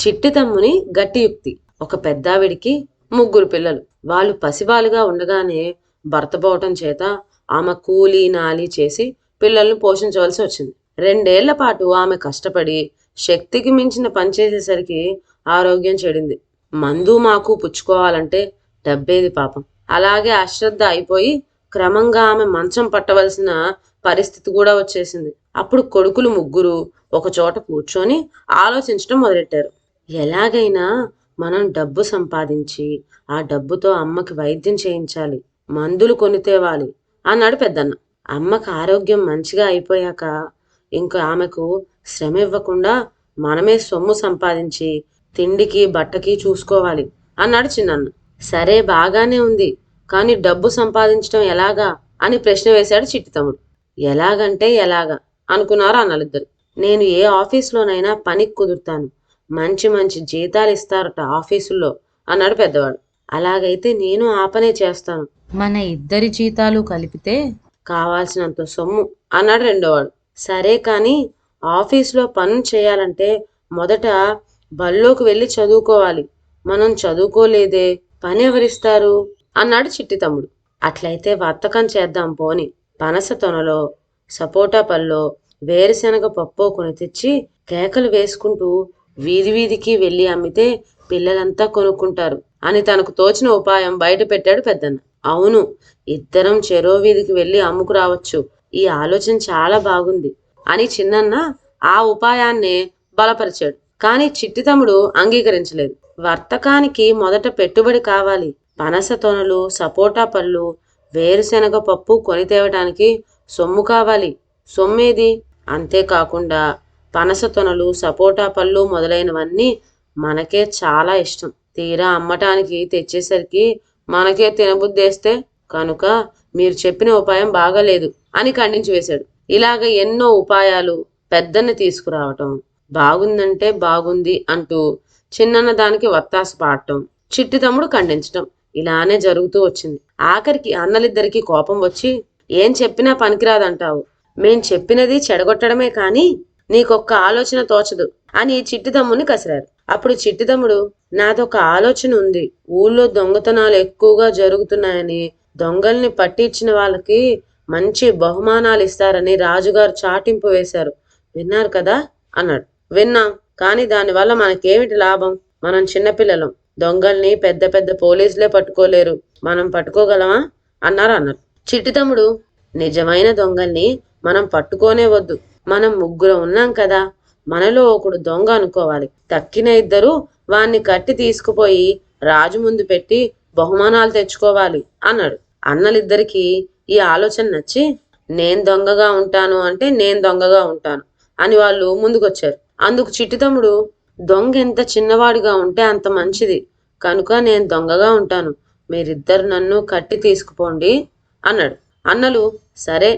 చిట్టి తమ్ముని గట్టి యుక్తి ఒక పెద్దావిడికి ముగ్గురు పిల్లలు. వాళ్ళు పసివాలుగా ఉండగానే భర్త పోవటం చేత ఆమె కూలీ నాలి చేసి పిల్లల్ని పోషించవలసి వచ్చింది. రెండేళ్ళ పాటు ఆమె కష్టపడి శక్తికి మించిన పని చేసేసరికి ఆరోగ్యం చెడింది. మందు మాకు పుచ్చుకోవాలంటే డబ్బేది పాపం. అలాగే అశ్రద్ధ అయిపోయి క్రమంగా ఆమె మంచం పట్టవలసిన పరిస్థితి కూడా వచ్చేసింది. అప్పుడు కొడుకులు ముగ్గురు ఒక చోట కూర్చొని ఆలోచించడం మొదలెట్టారు. ఎలాగైనా మనం డబ్బు సంపాదించి ఆ డబ్బుతో అమ్మకి వైద్యం చేయించాలి మందులు కొని తేవాలి అన్నాడు పెద్దన్న. అమ్మకి ఆరోగ్యం మంచిగా అయిపోయాక ఇంకా ఆమెకు శ్రమ ఇవ్వకుండా మనమే సొమ్ము సంపాదించి తిండికి బట్టకి చూసుకోవాలి అన్నాడు చిన్నన్న. సరే బాగానే ఉంది కానీ డబ్బు సంపాదించడం ఎలాగా అని ప్రశ్న వేశాడు చిట్టి తమ్ముడు. ఎలాగంటే ఎలాగా అనుకున్నారు అన్నలిద్దరు. నేను ఏ ఆఫీస్లోనైనా పనికి కుదురుతాను మంచి మంచి జీతాలు ఇస్తారట ఆఫీసుల్లో అన్నాడు పెద్దవాడు. అలాగైతే నేను ఆ పనే చేస్తాను. మన ఇద్దరి జీతాలు కలిపితే కావాల్సినంత సొమ్ము అన్నాడు రెండోవాడు. సరే కానీ ఆఫీస్లో పనులు చేయాలంటే మొదట బళ్ళోకి వెళ్ళి చదువుకోవాలి. మనం చదువుకోలేదే పని ఎవరిస్తారు? అన్నాడు చిట్టి తమ్ముడు. అట్లయితే వర్తకం చేద్దాం పోని. పనస తొనలో సపోటా పల్లో వేరుశనగ పప్పు కొని తెచ్చి కేకలు వేసుకుంటూ వీధి వీధికి వెళ్ళి అమ్మితే పిల్లలంతా కొనుక్కుంటారు. అని తనకు తోచిన ఉపాయం బయట పెట్టాడు పెద్దన్న. అవును ఇద్దరం చెరో వీధికి వెళ్ళి అమ్ముకు రావచ్చు. ఈ ఆలోచన చాలా బాగుంది అని చిన్నన్న ఆ ఉపాయాన్నే బలపరిచాడు. కానీ చిట్టి తమ్ముడు అంగీకరించలేదు. వర్తకానికి మొదట పెట్టుబడి కావాలి. పనస తొనలు సపోటా పళ్ళు వేరుశనగ పప్పు కొని తేవటానికి సొమ్ము కావాలి. సొమ్మేది? అంతేకాకుండా పనస తొనలు సపోటా పళ్ళు మొదలైనవన్నీ మనకే చాలా ఇష్టం. తీరా అమ్మటానికి తెచ్చేసరికి మనకే తినబుద్దేస్తే కనుక మీరు చెప్పిన ఉపాయం బాగాలేదు అని ఖండించి వేశాడు. ఇలాగ ఎన్నో ఉపాయాలు పెద్దన్న తీసుకురావటం బాగుందంటే బాగుంది అంటూ చిన్నన్న దానికి వత్తాసు పాడటం చిట్టి తమ్ముడు ఖండించటం ఇలానే జరుగుతూ వచ్చింది. ఆఖరికి అన్నలిద్దరికి కోపం వచ్చి ఏం చెప్పినా పనికిరాదంటావు. మేం చెప్పినది చెడగొట్టడమే కానీ నీకొక్క ఆలోచన తోచదు అని చిట్టిదమ్ముని కసిరారు. అప్పుడు చిట్టి తమ్ముడు నాదొక ఆలోచన ఉంది. ఊళ్ళో దొంగతనాలు ఎక్కువగా జరుగుతున్నాయని దొంగల్ని పట్టించిన వాళ్ళకి మంచి బహుమానాలు ఇస్తారని రాజుగారు చాటింపు వేశారు. విన్నారు కదా? అన్నాడు. విన్నాం కానీ దానివల్ల మనకేమిటి లాభం? మనం చిన్నపిల్లలం. దొంగల్ని పెద్ద పెద్ద పోలీసులే పట్టుకోలేరు. మనం పట్టుకోగలమా? అన్నారు అన్నారు చిట్టి తమ్ముడు నిజమైన దొంగల్ని మనం పట్టుకోనే వద్దు. మనం ముగ్గురు ఉన్నాం కదా మనలో ఒకడు దొంగ అనుకోవాలి. తక్కిన ఇద్దరు వాణ్ణి కట్టి తీసుకుపోయి రాజు ముందు పెట్టి బహుమానాలు తెచ్చుకోవాలి అన్నాడు. అన్నలిద్దరికి ఈ ఆలోచన నచ్చి నేను దొంగగా ఉంటాను అంటే నేను దొంగగా ఉంటాను అని వాళ్ళు ముందుకొచ్చారు. అందుకు చిట్టి తమ్ముడు దొంగ ఎంత చిన్నవాడిగా ఉంటే అంత మంచిది. కనుక నేను దొంగగా ఉంటాను. మీరిద్దరు నన్ను కట్టి తీసుకుపోండి అన్నాడు. అన్నలు సరే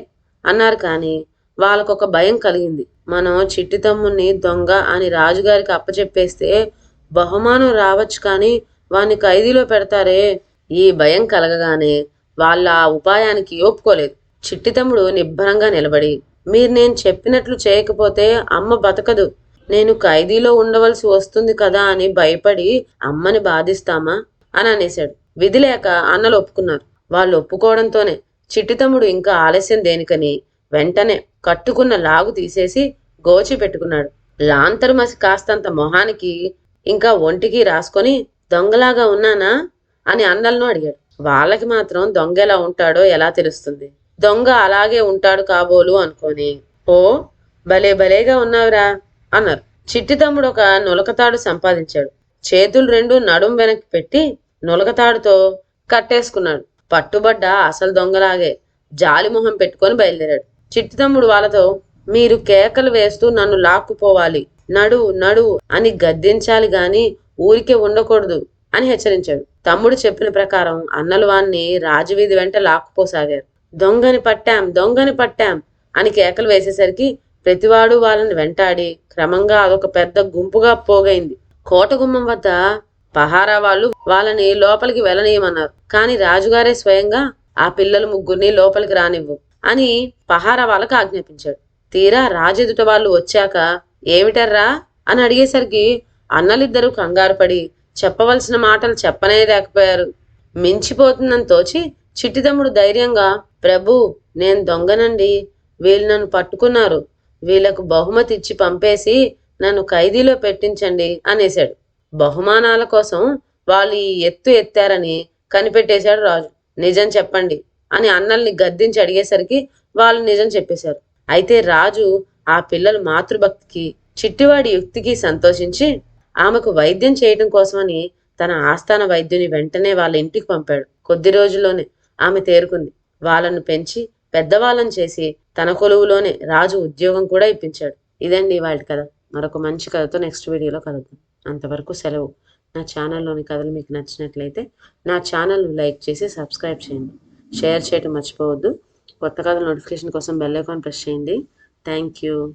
అన్నారు కానీ వాళ్ళకొక భయం కలిగింది. మనం చిట్టి తమ్ముణ్ణి దొంగ అని రాజుగారికి అప్పచెప్పేస్తే బహుమానం రావచ్చు కానీ వాణ్ణి ఖైదీలో పెడతారే. ఈ భయం కలగగానే వాళ్ళ ఆ ఉపాయానికి ఒప్పుకోలేదు. చిట్టి తమ్ముడు నిబ్బరంగా నిలబడి మీరు నేను చెప్పినట్లు చేయకపోతే అమ్మ బతకదు. నేను ఖైదీలో ఉండవలసి వస్తుంది కదా అని భయపడి అమ్మని బాధిస్తామా? అని అనేశాడు. విధి లేక అన్నలు ఒప్పుకున్నారు. వాళ్ళు ఒప్పుకోవడంతోనే చిట్టి తమ్ముడు ఇంకా ఆలస్యం దేనికని వెంటనే కట్టుకున్న లాగు తీసేసి గోచి పెట్టుకున్నాడు. లాంతరు మసి కాస్తంత మొహానికి ఇంకా ఒంటికి రాసుకొని దొంగలాగా ఉన్నానా? అని అన్నలను అడిగాడు. వాళ్ళకి మాత్రం దొంగ ఎలా ఉంటాడో ఎలా తెలుస్తుంది? దొంగ అలాగే ఉంటాడు కాబోలు అనుకొని. ఓ భలే భలేగా ఉన్నావురా అన్నారు. చిట్టి తమ్ముడు ఒక నులకతాడు సంపాదించాడు. చేతులు రెండు నడుం వెనక్కి పెట్టి నులకతాడుతో కట్టేసుకున్నాడు. పట్టుబడ్డ అసలు దొంగలాగే జాలి మొహం పెట్టుకొని బయలుదేరాడు. చిట్టి తమ్ముడు వాళ్ళతో మీరు కేకలు వేస్తూ నన్ను లాక్కుపోవాలి. నడు నడు అని గద్దించాలి గాని ఊరికే ఉండకూడదు అని హెచ్చరించాడు. తమ్ముడు చెప్పిన ప్రకారం అన్నలు వాణ్ణి రాజవీధి వెంట లాక్కుపోసాగారు. దొంగని పట్టాం దొంగని పట్టాం అని కేకలు వేసేసరికి ప్రతివాడు వాళ్ళని వెంటాడి క్రమంగా అదొక పెద్ద గుంపుగా పోగైంది. కోటగుమ్మం వద్ద పహారా వాళ్ళు వాళ్ళని లోపలికి వెళ్ళనీయమన్నారు. కానీ రాజుగారే స్వయంగా ఆ పిల్లలు ముగ్గురిని లోపలికి రానివ్వు. అని పహారా వాళ్ళకు ఆజ్ఞాపించాడు. తీరా రాజెదుట వాళ్ళు వచ్చాక ఏమిటర్రా అని అడిగేసరికి అన్నలిద్దరూ కంగారు పడి చెప్పవలసిన మాటలు చెప్పనే లేకపోయారు మించిపోతుందని తోచి చిట్టిదమ్ముడు ధైర్యంగా ప్రభు నేను దొంగనండి. వీళ్ళు నన్ను పట్టుకున్నారు. వీళ్ళకు బహుమతి ఇచ్చి పంపేసి నన్ను ఖైదీలో పెట్టించండి అనేశాడు. బహుమానాల కోసం వాళ్ళు ఈ ఎత్తు ఎత్తారని కనిపెట్టేశాడు రాజు. నిజం చెప్పండి. అని అన్నల్ని గద్దించి అడిగేసరికి వాళ్ళు నిజం చెప్పేశారు. అయితే రాజు ఆ పిల్లల మాతృభక్తికి చిట్టివాడి యుక్తికి సంతోషించి ఆమెకు వైద్యం చేయటం కోసమని తన ఆస్థాన వైద్యుని వెంటనే వాళ్ళ ఇంటికి పంపాడు. కొద్ది రోజుల్లోనే ఆమె తేరుకుంది. వాళ్ళను పెంచి పెద్దవాళ్ళని చేసి తన కొలువులోనే రాజు ఉద్యోగం కూడా ఇప్పించాడు. ఇదండి వాటి కథ. మరొక మంచి కథతో నెక్స్ట్ వీడియోలో కలుద్దాం. అంతవరకు సెలవు. నా ఛానల్లోని కథలు మీకు నచ్చినట్లయితే నా ఛానల్ను లైక్ చేసి సబ్స్క్రైబ్ చేయండి. షేర్ చేయడం మర్చిపోవద్దు. కొత్త కథల నోటిఫికేషన్ కోసం బెల్ ఐకాన్ ప్రెస్ చేయండి. Thank you.